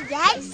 guys.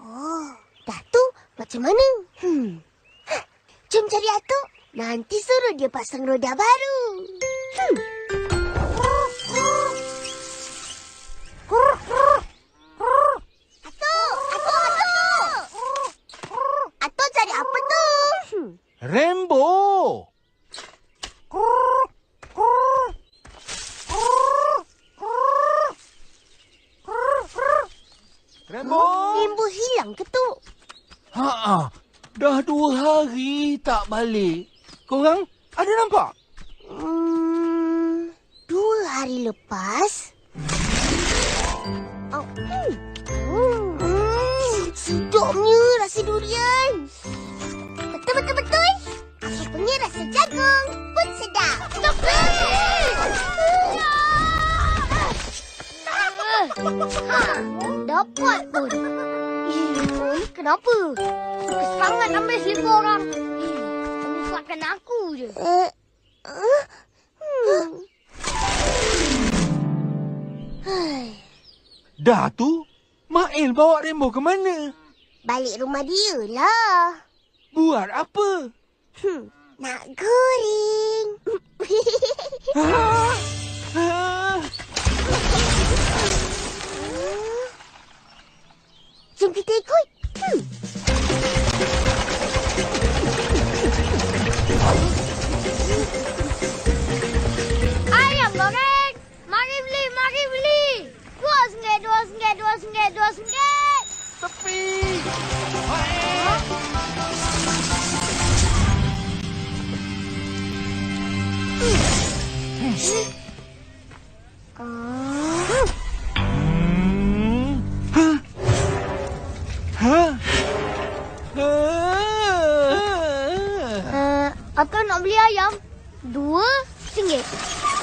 Oh, Datuk macam mana? Hmm. Hah, Jom cari Atuk. Nanti suruh dia pasang roda baru. Hmm. Atuk! Atuk! Cari apa tu? Rainbow! Rainbow! Rimbu hilang ke tu? Ha Dah dua hari tak balik. Korang ada nampak? Hmm, dua hari lepas. Oh, hmm. Hmm, sedapnya rasa durian. Betul, betul, betul. Aku punya rasa jagung pun sedap. Ha, dapat pun. Kenapa? Suka sangat ambil selipar orang. Menyusahkan aku je. Hmm. Dah tu, Mail bawa Rainbow ke mana? Balik rumah dia lah. Buat apa? Hmm, nak goreng. Nak beli ayam? Dua singgit.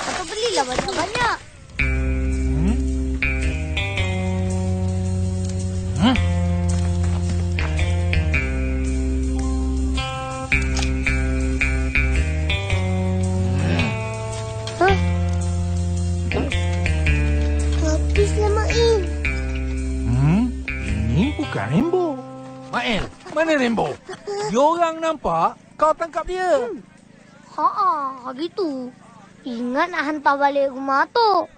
Atau belilah banyak-banyak. Hmm? Hmm? Huh? Hmm? Ini bukan Rainbow. Mael, mana Rainbow? Diorang nampak kau tangkap dia. Ha, gitu. Ingat nak hantar balik rumah tu.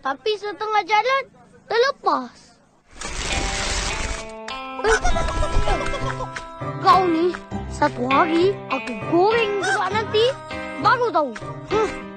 Tapi setengah jalan, terlepas. Kau ni, satu hari aku goreng juga nanti, baru tahu. Huh.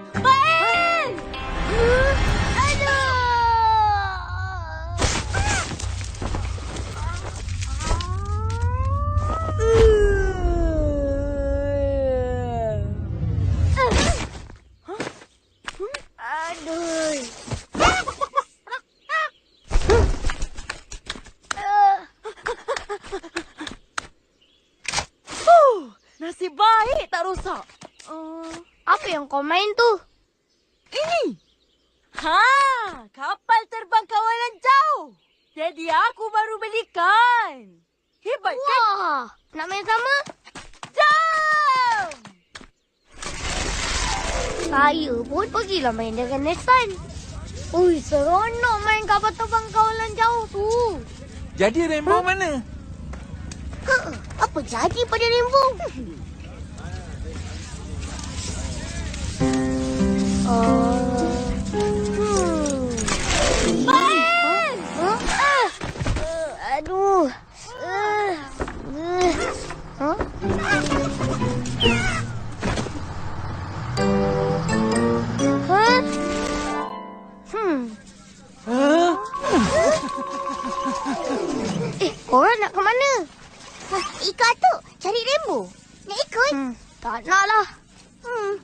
Rosak. Uh, Apa yang kau main tu? ini. Ha, kapal terbang kawalan jauh. Jadi aku baru belikan. Hebat kan? Wah, nak main sama? Jom! Saya pun pergilah main dengan Nathan. Ui, seronok main kapal terbang kawalan jauh tu. Jadi Rainbow mana? Ha, apa jadi pada Rainbow? Korang nak ke mana? Ha, ikut tu. Cari rainbow. Nak ikut? Hmm, tak nak lah. Hmm,